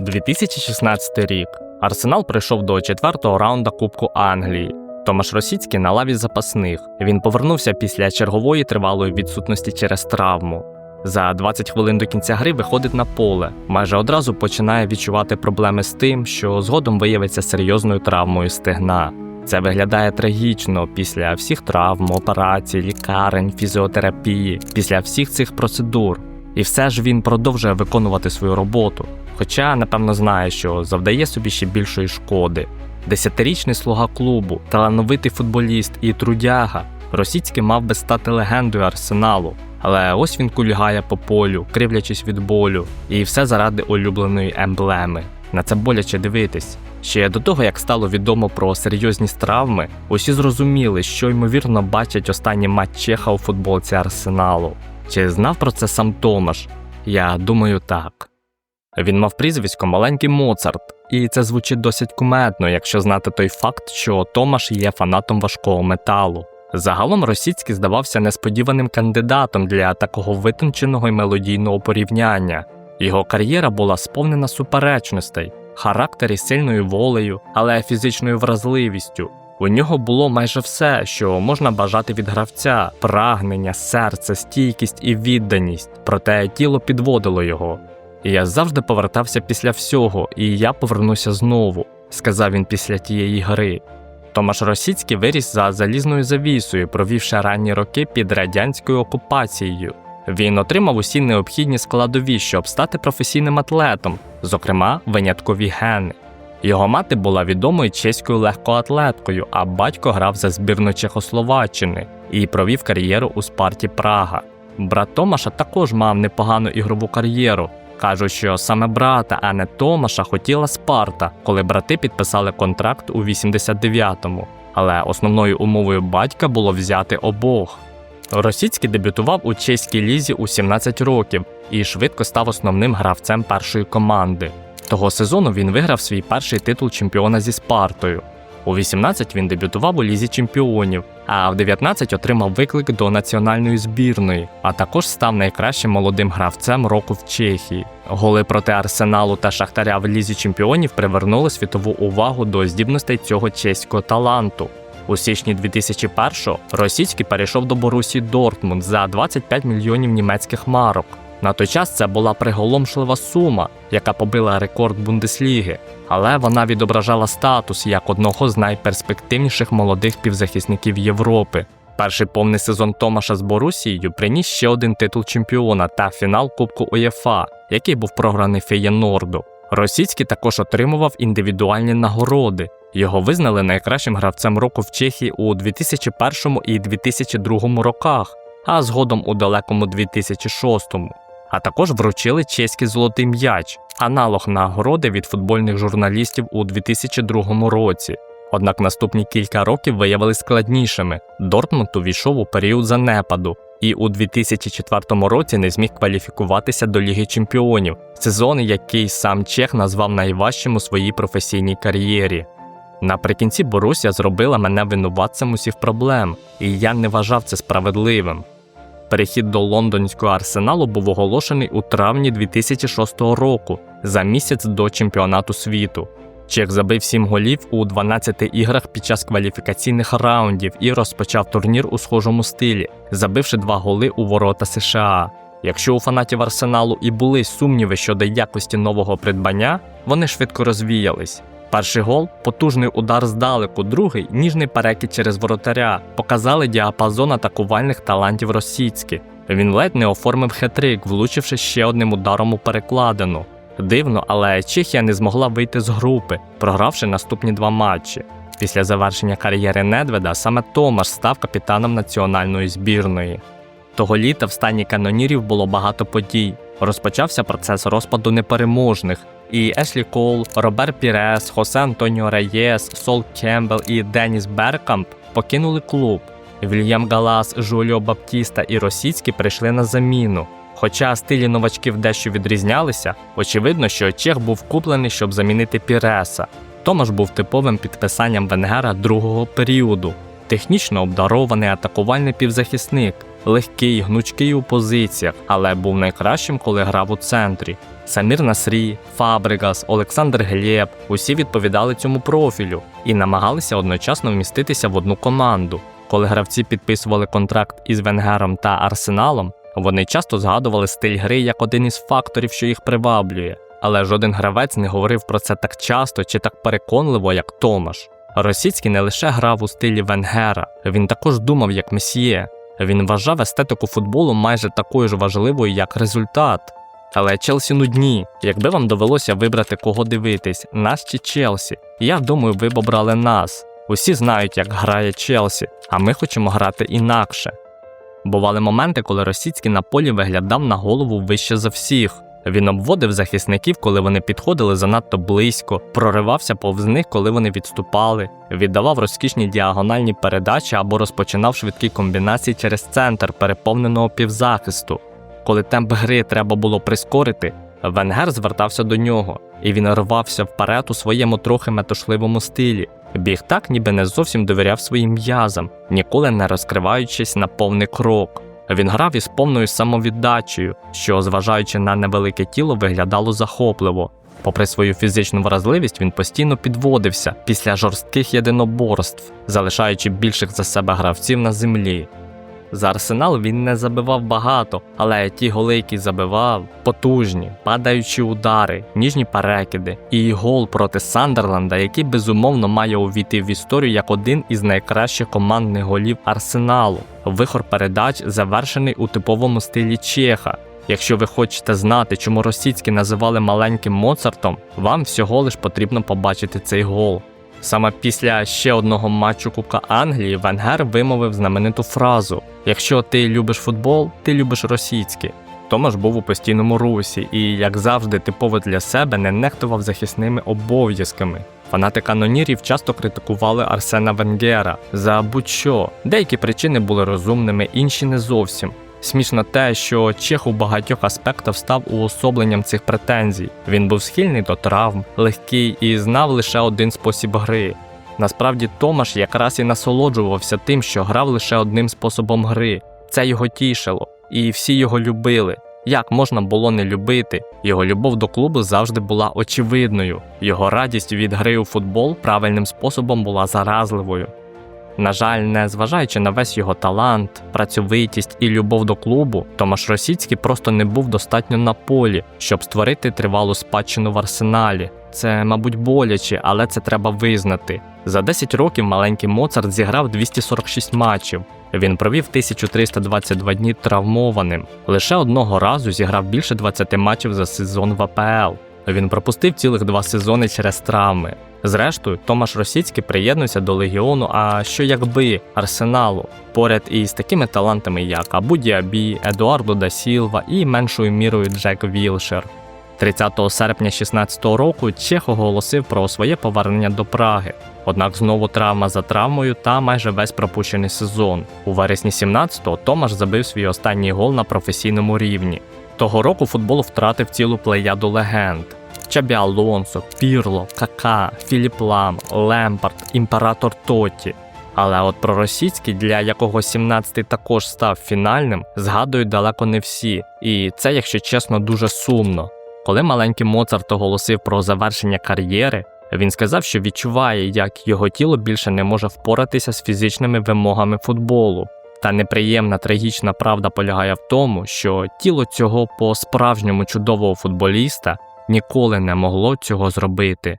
2016 рік. Арсенал прийшов до четвертого раунда Кубку Англії. Томаш Росіцький на лаві запасних. Він повернувся після чергової тривалої відсутності через травму. За 20 хвилин до кінця гри виходить на поле. Майже одразу починає відчувати проблеми з тим, що згодом виявиться серйозною травмою стегна. Це виглядає трагічно після всіх травм, операцій, лікарень, фізіотерапії, після всіх цих процедур. І все ж він продовжує виконувати свою роботу. Хоча, напевно, знає, що завдає собі ще більшої шкоди. Десятирічний слуга клубу, талановитий футболіст і трудяга. Росіцький мав би стати легендою арсеналу, але ось він кульгає по полю, кривлячись від болю, і все заради улюбленої емблеми. На це боляче дивитись. Ще до того, як стало відомо про серйозність травми, усі зрозуміли, що ймовірно бачать останній матч Чеха у футболці Арсеналу. Чи знав про це сам Томаш? Я думаю, так. Він мав прізвисько маленький Моцарт, і це звучить досить кумедно, якщо знати той факт, що Томаш є фанатом важкого металу. Загалом Росіцький здавався несподіваним кандидатом для такого витонченого і мелодійного порівняння. Його кар'єра була сповнена суперечностей, характер із сильною волею, але фізичною вразливістю. У нього було майже все, що можна бажати від гравця: прагнення, серце, стійкість і відданість. Проте тіло підводило його. І я завжди повертався після всього, і я повернуся знову, сказав він після тієї гри. Томаш Росіцький виріс за залізною завісою, провівши ранні роки під радянською окупацією. Він отримав усі необхідні складові, щоб стати професійним атлетом, зокрема виняткові гени. Його мати була відомою чеською легкоатлеткою, а батько грав за збірну Чехословаччини і провів кар'єру у Спарті Прага. Брат Томаша також мав непогану ігрову кар'єру. Кажуть, що саме брата, а не Томаша хотіла Спарта, коли брати підписали контракт у 89-му. Але основною умовою батька було взяти обох. Росіцький дебютував у чеській лізі у 17 років і швидко став основним гравцем першої команди. Того сезону він виграв свій перший титул чемпіона зі Спартою. У 18 він дебютував у лізі чемпіонів, а в 19 отримав виклик до національної збірної, а також став найкращим молодим гравцем року в Чехії. Голи проти Арсеналу та Шахтаря в лізі чемпіонів привернули світову увагу до здібностей цього чеського таланту. У січні 2001-го Російський перейшов до Борусі Дортмунд за 25 мільйонів німецьких марок. На той час це була приголомшлива сума, яка побила рекорд Бундесліги, але вона відображала статус як одного з найперспективніших молодих півзахисників Європи. Перший повний сезон Томаша з Борусією приніс ще один титул чемпіона та фінал Кубку УЄФА, який був програний Феєнорду. Російський також отримував індивідуальні нагороди. Його визнали найкращим гравцем року в Чехії у 2001 і 2002 роках, а згодом у далекому 2006. А також вручили чеський золотий м'яч, аналог нагороди від футбольних журналістів у 2002 році. Однак наступні кілька років виявилися складнішими. Дортмунд увійшов у період занепаду і у 2004 році не зміг кваліфікуватися до Ліги Чемпіонів, сезон, який сам Чех назвав найважчим у своїй професійній кар'єрі. Наприкінці Борусія зробила мене винуватцем усіх проблем, і я не вважав це справедливим. Перехід до лондонського арсеналу був оголошений у травні 2006 року за місяць до чемпіонату світу. Чех забив 7 голів у 12 іграх під час кваліфікаційних раундів і розпочав турнір у схожому стилі, забивши 2 голи у ворота США. Якщо у фанатів арсеналу і були сумніви щодо якості нового придбання, вони швидко розвіялись. Перший гол потужний удар здалеку, другий ніжний перекид через воротаря, показали діапазон атакувальних талантів Росіцьки. Він ледь не оформив хетрик, влучивши ще одним ударом у перекладину. Дивно, але Чехія не змогла вийти з групи, програвши наступні два матчі. Після завершення кар'єри Недведа саме Томаш став капітаном національної збірної. Того літа в стані канонірів було багато подій. Розпочався процес розпаду непереможних, і Ешлі Кол, Роберт Пірес, Хосе Антоніо Реєс, Сол Кембл і Деніс Беркамп покинули клуб. Вільям Галас, Жуліо Баптіста і Росіцький прийшли на заміну. Хоча стилі новачків дещо відрізнялися, очевидно, що Чех був куплений, щоб замінити Піреса. Томаш був типовим підписанням Венгера другого періоду, технічно обдарований атакувальний півзахисник, легкий, гнучкий у позиціях, але був найкращим, коли грав у центрі. Самір Насрі, Фабригас, Олександр Глєб усі відповідали цьому профілю і намагалися одночасно вміститися в одну команду. Коли гравці підписували контракт із Венгером та Арсеналом, вони часто згадували стиль гри як один із факторів, що їх приваблює. Але жоден гравець не говорив про це так часто чи так переконливо, як Томаш. Російський не лише грав у стилі Венгера, він також думав як месьє. Він вважав естетику футболу майже такою ж важливою, як результат. Але Челсі нудні. Якби вам довелося вибрати кого дивитись, нас чи Челсі, я думаю, ви б обрали нас. Усі знають, як грає Челсі, а ми хочемо грати інакше. Бували моменти, коли Російський на полі виглядав на голову вище за всіх. Він обводив захисників, коли вони підходили занадто близько, проривався повз них, коли вони відступали, віддавав розкішні діагональні передачі або розпочинав швидкі комбінації через центр переповненого півзахисту. Коли темп гри треба було прискорити, Венгер звертався до нього, і він рвався вперед у своєму трохи метушливому стилі. Біг так, ніби не зовсім довіряв своїм м'язам, ніколи не розкриваючись на повний крок. Він грав із повною самовіддачею, що, зважаючи на невелике тіло, виглядало захопливо. Попри свою фізичну вразливість, він постійно підводився після жорстких єдиноборств, залишаючи більших за себе гравців на землі. За арсенал він не забивав багато, але ті голи, які забивав, потужні, падаючі удари, ніжні перекиди і гол проти Сандерленда, який безумовно має увійти в історію як один із найкращих командних голів арсеналу. Вихор передач завершений у типовому стилі Чеха. Якщо ви хочете знати, чому російські називали маленьким Моцартом, вам всього лиш потрібно побачити цей гол. Саме після ще одного матчу Кубка Англії Венгер вимовив знамениту фразу: Якщо ти любиш футбол, ти любиш російське. Томаш був у постійному русі і, як завжди, типово для себе не нехтував захисними обов'язками. Фанати канонірів часто критикували Арсена Венгера за будь-що. Деякі причини були розумними, інші не зовсім. Смішно те, що Чех у багатьох аспектах став уособленням цих претензій. Він був схильний до травм, легкий і знав лише один спосіб гри. Насправді Томаш якраз і насолоджувався тим, що грав лише одним способом гри. Це його тішило, і всі його любили. Як можна було не любити? Його любов до клубу завжди була очевидною. Його радість від гри у футбол правильним способом була заразливою. На жаль, не зважаючи на весь його талант, працьовитість і любов до клубу, Томаш Росіцький просто не був достатньо на полі, щоб створити тривалу спадщину в арсеналі. Це, мабуть, боляче, але це треба визнати. За 10 років маленький Моцарт зіграв 246 матчів. Він провів 1322 дні травмованим. Лише одного разу зіграв більше 20 матчів за сезон в АПЛ. Він пропустив цілих два сезони через травми. Зрештою, Томаш Росіцький приєднувся до легіону, а що якби Арсеналу, поряд із такими талантами, як Абу Діабі, Едуардо да Сілва і меншою мірою Джек Вілшер. 30 серпня 2016 року Чех оголосив про своє повернення до Праги. Однак знову травма за травмою та майже весь пропущений сезон. У вересні 17-го Томаш забив свій останній гол на професійному рівні. Того року футбол втратив цілу плеяду легенд. Чабі Алонсо, Пірло, Кака, Філіп Лам, Лемпард, імператор Тоті. Але от про російський, для якого 17-й також став фінальним, згадують далеко не всі, і це, якщо чесно, дуже сумно. Коли маленький Моцарт оголосив про завершення кар'єри, він сказав, що відчуває, як його тіло більше не може впоратися з фізичними вимогами футболу. Та неприємна трагічна правда полягає в тому, що тіло цього по-справжньому чудового футболіста ніколи не могло цього зробити.